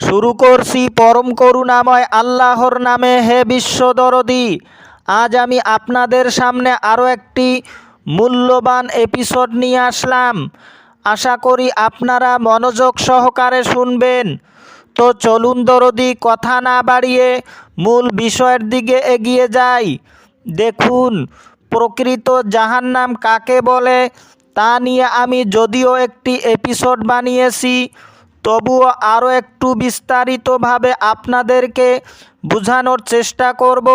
শুরু করছি পরম করুণাময় আল্লাহর নামে হে বিশ্বদরদি আজ আমি আপনাদের সামনে আরও একটি মূল্যবান এপিসোড নিয়ে আসলাম। আশা করি আপনারা মনোযোগ সহকারে শুনবেন। তো চলুন দরদি, কথা না বাড়িয়ে মূল বিষয়ের দিকে এগিয়ে যাই। দেখুন, প্রকৃত জাহান্নাম কাকে বলে তা নিয়ে আমি যদিও একটি এপিসোড বানিয়েছি। তবুও আরও একটু বিস্তারিতভাবে আপনাদেরকে বোঝানোর চেষ্টা করব।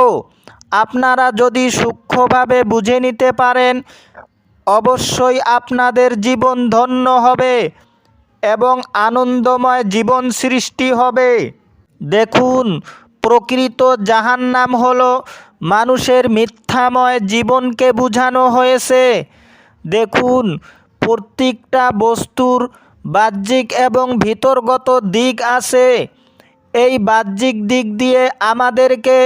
আপনারা যদি সূক্ষ্মভাবে বুঝে নিতে পারেন, অবশ্যই আপনাদের জীবন ধন্য হবে এবং আনন্দময় জীবন সৃষ্টি হবে। দেখুন, প্রকৃত জাহান্নাম হল মানুষের মিথ্যাময় জীবনকে বোঝানো হয়েছে। দেখুন, প্রত্যেকটা বস্তুর বাহ্যিক এবং ভিতরগত দিক আছে। এই বাহ্যিক দিক দিয়ে আমাদেরকে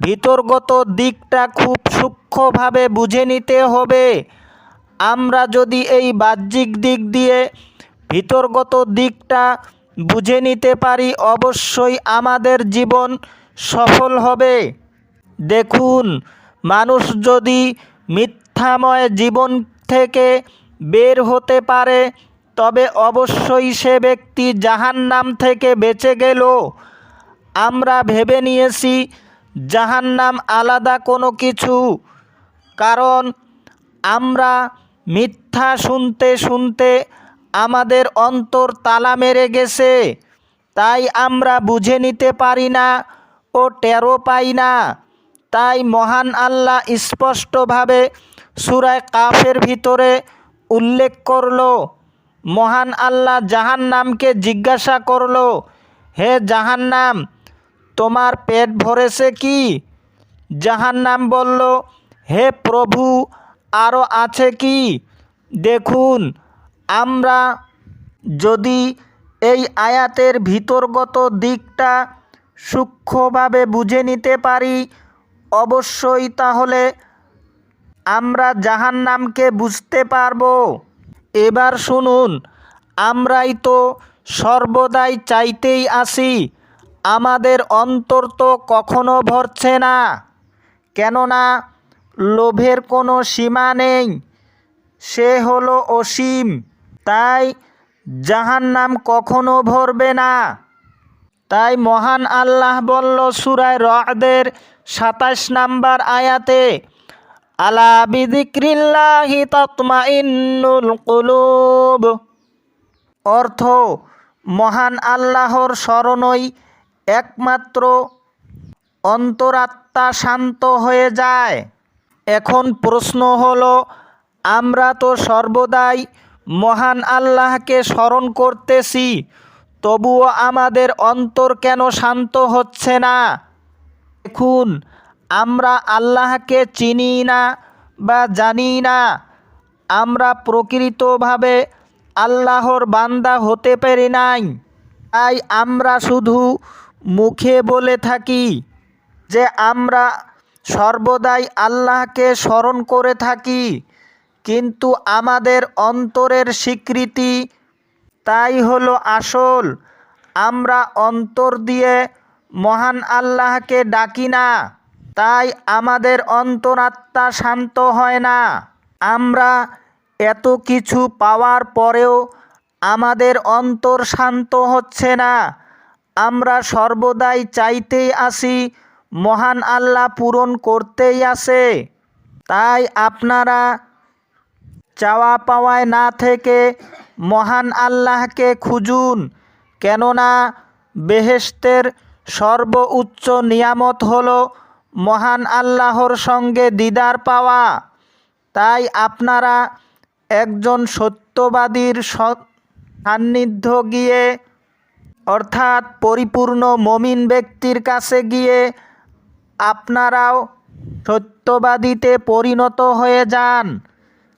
ভিতরগত দিকটা খুব সূক্ষ্মভাবে বুঝে নিতে হবে। আমরা যদি এই বাহ্যিক দিক দিয়ে ভিতরগত দিকটা বুঝে নিতে পারি, অবশ্যই আমাদের জীবন সফল হবে। দেখুন, মানুষ যদি মিথ্যাময় জীবন থেকে বের হতে পারে তবে অবশ্যই সে ব্যক্তি জাহান নাম থেকে বেঁচে গেল। আমরা ভেবে নিয়েছি জাহান নাম আলাদা কোনো কিছু, কারণ আমরা মিথ্যা শুনতে শুনতে আমাদের অন্তর তালা মেরে গেছে। তাই আমরা বুঝে নিতে পারি না ও টেরো পাই না। তাই মহান আল্লাহ স্পষ্টভাবে সুরায় কাফের ভিতরে উল্লেখ করল মহান আল্লাহ জাহান্নামকে জিজ্ঞাসা করল, হে জাহান্নাম, তোমার পেট ভরেছে কি? জাহান্নাম বলল, হে প্রভু আরও আছে কি? দেখুন, আমরা যদি এই আয়াতের ভিতরগত দিকটা সূক্ষ্মভাবে বুঝে নিতে পারি, অবশ্যই তাহলে আমরা জাহান্নামকে বুঝতে পারব। এবার শুনুন, আমরাই তো সর্বদাই চাইতেই আসি, আমাদের অন্তর তো কখনো ভরছে না। কেননা, লোভের কোনো সীমা নেই, সে হলো অসীম, তাই জাহান্নাম কখনো ভরবে না। তাই মহান আল্লাহ বলল সুরায় রদের সাতাশ নাম্বার আয়াতে আলা বিদিক্রিল্লাহি তৎমাইন্নুল কুলুব। অর্থ, মহান আল্লাহর স্মরণই একমাত্র অন্তরাত্মা শান্ত হয়ে যায়। এখন প্রশ্ন হলো, আমরা তো সর্বদাই মহান আল্লাহকে স্মরণ করতেছি, তবুও আমাদের অন্তর কেন শান্ত হচ্ছে না? দেখুন আমরা আল্লাহকে চিনি না বা জানি না। আমরা প্রকৃতভাবে আল্লাহর বান্দা হতে পারি নাই। তাই আমরা শুধু মুখে বলে থাকি যে আমরা সর্বদাই আল্লাহকে স্মরণ করে থাকি। কিন্তু আমাদের অন্তরের স্বীকৃতি তাই হলো আসল। আমরা অন্তর দিয়ে মহান আল্লাহকে ডাকি না। তাই আমাদের অন্তরাত্মা শান্ত হয় না। আমরা এত কিছু পাওয়ার পরেও আমাদের অন্তর শান্ত হচ্ছে না। আমরা সর্বদাই চাইতেই আসি, মহান আল্লাহ পূরণ করতেই আসে। তাই আপনারা চাওয়া পাওয়ায় না থেকে মহান আল্লাহকে খুঁজুন, কেননা বেহেশতের সর্বোচ্চ নিয়ামত হলো মহান আল্লাহর সঙ্গে দিদার পাওয়া। তাই আপনারা একজন সত্যবাদীর সান্নিধ্য গিয়ে, অর্থাৎ পরিপূর্ণ মমিন ব্যক্তির কাছে গিয়ে আপনারাও সত্যবাদীতে পরিণত হয়ে যান।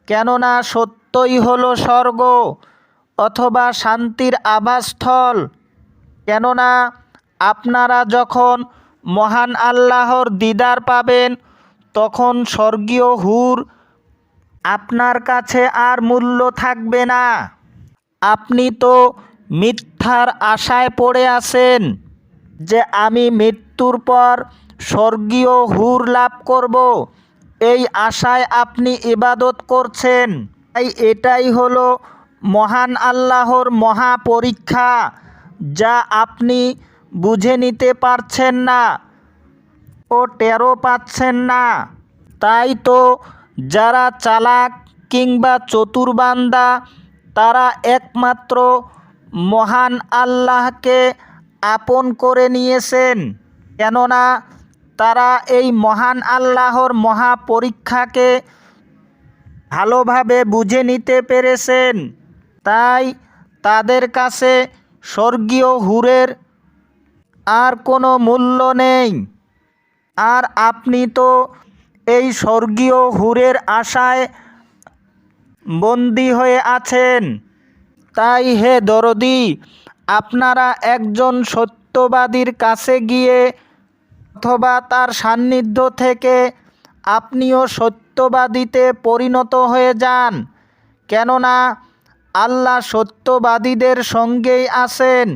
কেননা সত্যই হলো স্বর্গ অথবা শান্তির আবাসস্থল। কেননা আপনারা যখন মহান আল্লাহর দিদার পাবেন। তখন স্বর্গীয় হুর আপনার কাছে আর মূল্য থাকবে না। আপনি তো মিথ্যার আশায় পড়ে আছেন যে আমি মৃত্যুর পর স্বর্গীয় হুর লাভ করব। এই আশায় আপনি ইবাদত করছেন। তাই এটাই হলো মহান আল্লাহর মহা পরীক্ষা যা আপনি বুঝে নিতে পারছেন না ও টেরও পাচ্ছেন না। তাই তো যারা চালাক কিংবা চতুরবান্দা তারা একমাত্র মহান আল্লাহকে আপন করে নিয়েছেন। কেননা তারা এই মহান আল্লাহর মহা পরীক্ষাকে ভালোভাবে বুঝে নিতে পেরেছেন। তাই তাদের কাছে স্বর্গীয় হুরের আর কোনো মূল্য নেই। আর আপনি তো এই স্বর্গীয় হুরের আশায় বন্দি হয়ে আছেন। তাই হে দরদি, আপনারা একজন সত্যবাদীর কাছে গিয়ে অথবা তার সান্নিধ্য থেকে আপনিও সত্যবাদীতে পরিণত হয়ে যান, কেননা আল্লাহ সত্যবাদীদের সঙ্গেই আছেন।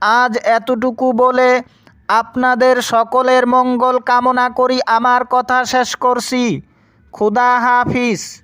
আজ এতটুকু বলে আপনাদের সকলের মঙ্গল কামনা করি। আমার কথা শেষ করছি। খুদা হাফিজ।